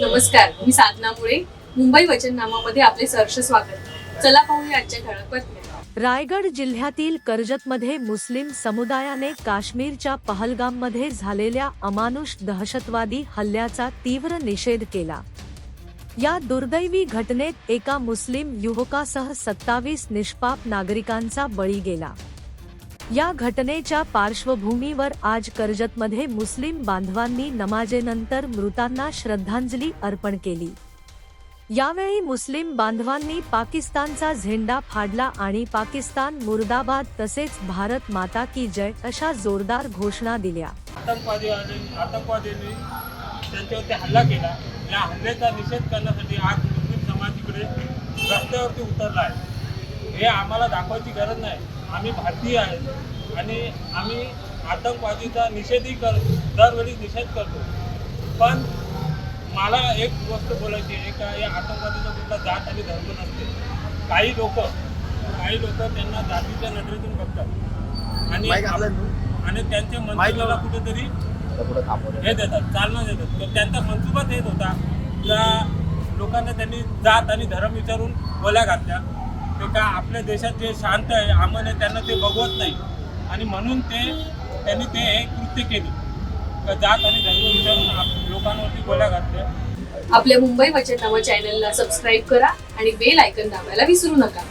नमस्कार मी साधना मुळे. मुंबई वचननामामध्ये आपले सहर्ष स्वागत. चला पाहूया आजच्या ठळक बातम्या. रायगड जिल्ह्यातील कर्जतमध्ये मुस्लिम समुदायाने काश्मीरच्या पहलगाममध्ये झालेल्या अमानुष दहशतवादी हल्ल्याचा तीव्र निषेध केला. या दुर्दैवी घटनेत एका मुस्लिम युवकासह सत्तावीस निष्पाप नागरिकांचा बळी गेला. या घटनेच्या पार्श्वभूमीवर आज कर्जतमध्ये मुस्लिम बांधवांनी नमाजेनंतर मृतांना श्रद्धांजली अर्पण केली. यावेळी मुस्लिम बांधवांनी पाकिस्तानचा झेंडा फाडला आणि पाकिस्तान मुर्दाबाद तसेच भारत माता की जय अशा जोरदार घोषणा दिल्या. आतंकवादी आणि आतंकवाद्यांनी त्यांच्यावरती हल्ला केला. या हल्ल्याचा निषेध करण्यासाठी आज मुस्लिम समाज इकडे रस्त्यावरती उतरला आहे. हे आम्हाला दाखवायची गरज नाही. आम्ही भारतीय आहेत आणि आम्ही आतंकवादीचा निषेधही कर दरवेळी निषेध करतो. पण मला एक गोष्ट बोलायची आहे का या आतंकवादीचा कुठला जात आणि धर्म नसते. काही लोक काही लोक त्यांना जातीच्या नजरेतून बघतात. आणि आणि त्यांच्या मंत्रिला कुठेतरी हे देतात चालना देतात. तर त्यांचा मनसुबाच हेच होता त्या लोकांना त्यांनी जात आणि धर्म विचारून बोल्या घातल्या. ते का आपल्या देशात जे शांत आहे आम्हाला त्यांना ते बघवत नाही. आणि म्हणून ते त्यांनी ते हे कृत्य केले. जात आणि धर्म विचारून लोकांवरती गोळ्या घातल्या. आपल्या मुंबई वचननामा चॅनलला सबस्क्राईब करा आणि बेल आयकन दाबायला विसरू नका.